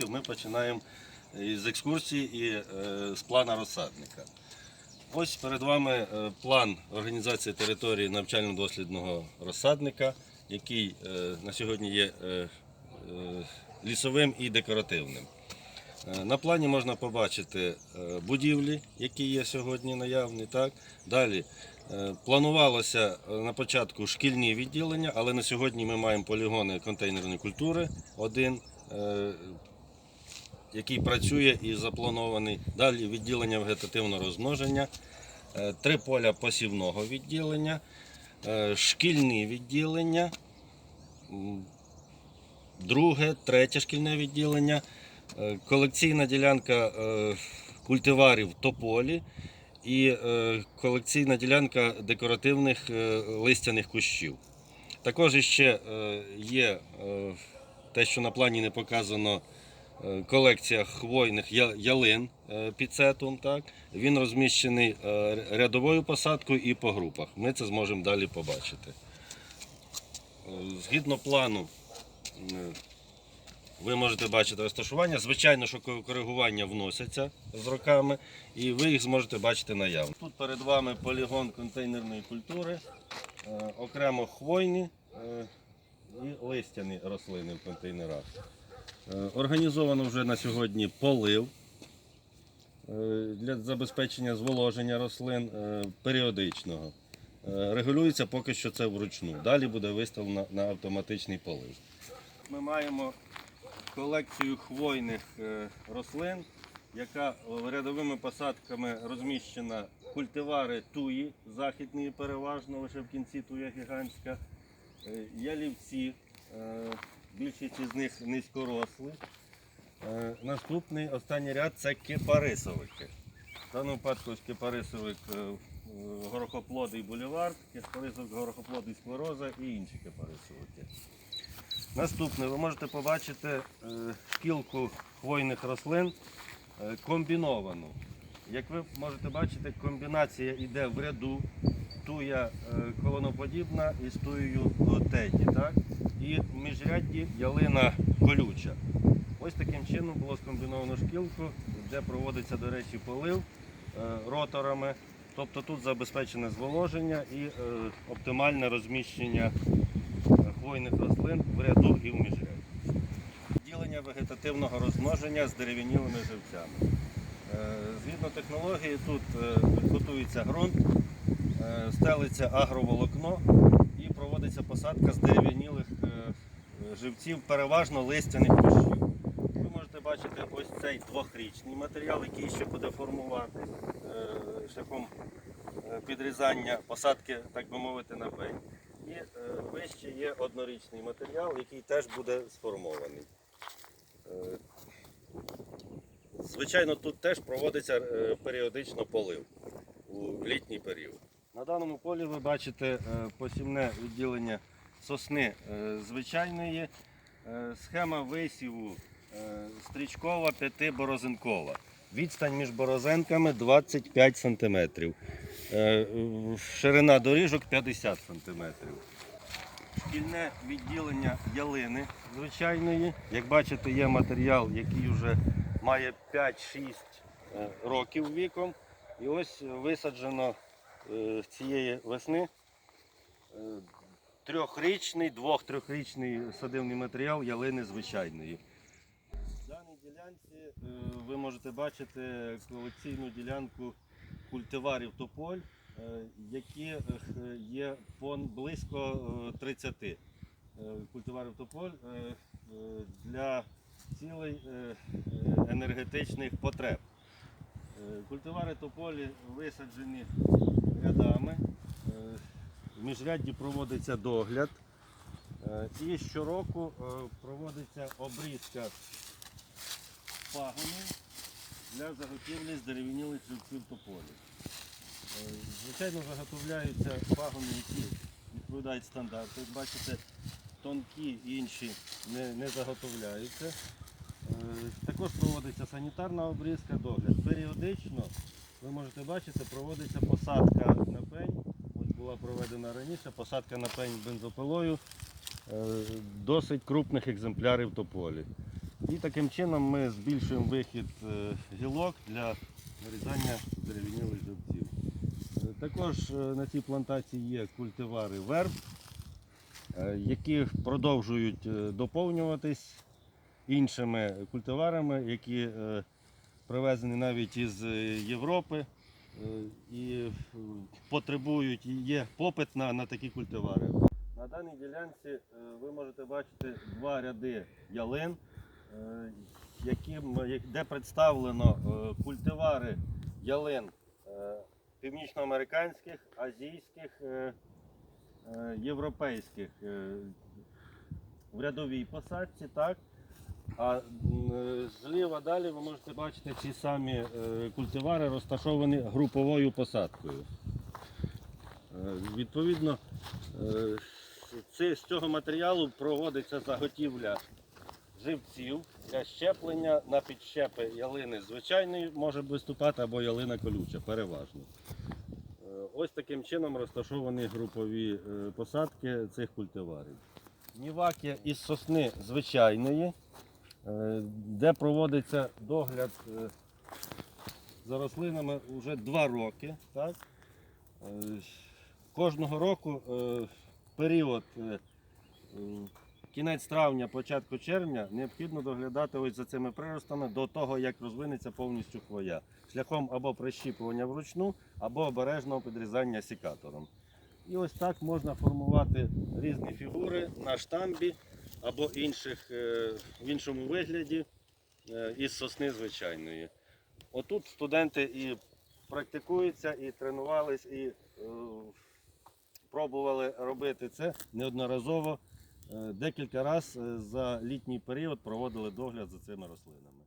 Ми починаємо із екскурсії і е, з плана розсадника. Ось перед вами е, план організації території навчально-дослідного розсадника, який е, на сьогодні є е, е, лісовим і декоративним. Е, На плані можна побачити е, будівлі, які є сьогодні наявні. Так? Далі е, планувалося е, на початку шкільні відділення, але на сьогодні ми маємо полігони контейнерної культури, один, е, який працює і запланований. Далі відділення вегетативного розмноження, е, три поля посівного відділення, е, шкільні відділення, друге, третє шкільне відділення, е, колекційна ділянка культиварів тополі і колекційна ділянка декоративних листяних кущів. Також ще є те, що на плані не показано. Е, Колекція хвойних ялин е, піцетум. Так? Він розміщений е, рядовою посадкою і по групах. Ми це зможемо далі побачити. Згідно плану, ви можете бачити розташування. Звичайно, що коригування вносяться з роками, і ви їх зможете бачити наявно. Тут перед вами полігон контейнерної культури, окремо хвойні і листяні рослини в контейнерах. Е, Організовано вже на сьогодні полив е, для забезпечення зволоження рослин е, періодичного. Регулюється поки що це вручну. Далі буде виставлено на автоматичний полив. Ми маємо колекцію хвойних рослин, яка рядовими посадками розміщена культивари туї, західної переважно, лише в кінці туя гігантська, ялівці, більшість із них низькорослі. Е, Наступний останній ряд це кипарисовики. В даному випадку кипарисовик е, е, горохоплодий булівард, кипарисовик горохоплодий склероза і інші кипарисовики. Наступне, ви можете побачити шкілку хвойних рослин комбіновану. Як ви можете бачити, комбінація йде в ряду, туя колоноподібна із туєю е, теді. Так? І в міжрядді ялина колюча. Ось таким чином було скомбіновано шкілку, де проводиться, до речі, полив е, роторами. Тобто тут забезпечене зволоження і е, оптимальне розміщення хвойних рослин в ряду і в міжряді. Ділення вегетативного розмноження з дерев'янілими живцями. Е, Згідно технології, тут е, готується ґрунт, е, стелиться агроволокно і проводиться посадка з дерев'янілих е, е, живців, переважно листяних кущів. Ви можете бачити ось цей двохрічний матеріал, який ще буде формувати е, шляхом е, підрізання посадки, так би мовити, на пень. І е, вище є однорічний матеріал, який теж буде сформований. Звичайно, тут теж проводиться періодично полив у літній період. На даному полі ви бачите посівне відділення сосни е, звичайної. Е, Схема висіву е, стрічкова, п'ятиборозинкова. Відстань між борозенками 25 см. Ширина доріжок 50 см. Шкільне відділення ялини звичайної. Як бачите, є матеріал, який вже має 5-6 е, років віком. І ось висаджено цієї весни трьохрічний, двох-трьохрічний садивний матеріал ялини звичайної. В даній ділянці е, ви можете бачити колекційну ділянку культиварів тополь, е, які е, є близько е, 30 е, культиварів тополь для цілей енергетичних потреб. Культивари тополі висаджені рядами. В міжрядді проводиться догляд. Е, І щороку е, проводиться обрізка пагонів для заготівлі здерев'янілих живців тополі. Е, Звичайно, заготовляються пагони, які відповідають стандарту. Як бачите, тонкі інші не, не заготовляються. Також проводиться санітарна обрізка, догляд. Періодично, ви можете бачити, проводиться посадка на пень. Була проведена раніше, посадка на пень бензопилою е, досить крупних екземплярів тополі. І таким чином ми збільшуємо вихід е, гілок для вирізання дерев'янілих зубців. Е, Також на цій плантації є культивари верб, які продовжують доповнюватись іншими культиварами, які привезені навіть із Європи і е, потребують, є попит на, на такі культивари. На даній ділянці е, ви можете бачити два ряди ялин, е, де представлено е, культивари ялин е, північноамериканських, азійських, е, е, європейських е, в рядовій посадці. Так? А е, зліва далі ви можете бачити ці самі е, культивари розташовані груповою посадкою. Е, Відповідно, з цього матеріалу проводиться заготівля живців для щеплення на підщепи ялини звичайної може виступати або ялина колюча, переважно. Ось таким чином розташовані групові посадки цих культиварів. Ніваки із сосни звичайної, де проводиться догляд е, за рослинами вже два роки. Так? Е, Кожного року е, період е, е, кінець травня, початку червня необхідно доглядати ось за цими приростами до того, як розвинеться повністю хвоя, шляхом або прищіпування вручну, або обережного підрізання сікатором. І ось так можна формувати різні фігури на штамбі або інших, е, в іншому вигляді е, із сосни звичайної. Отут студенти і практикуються, і тренувались, і е, пробували робити це неодноразово. Декілька разів за літній період проводили догляд за цими рослинами.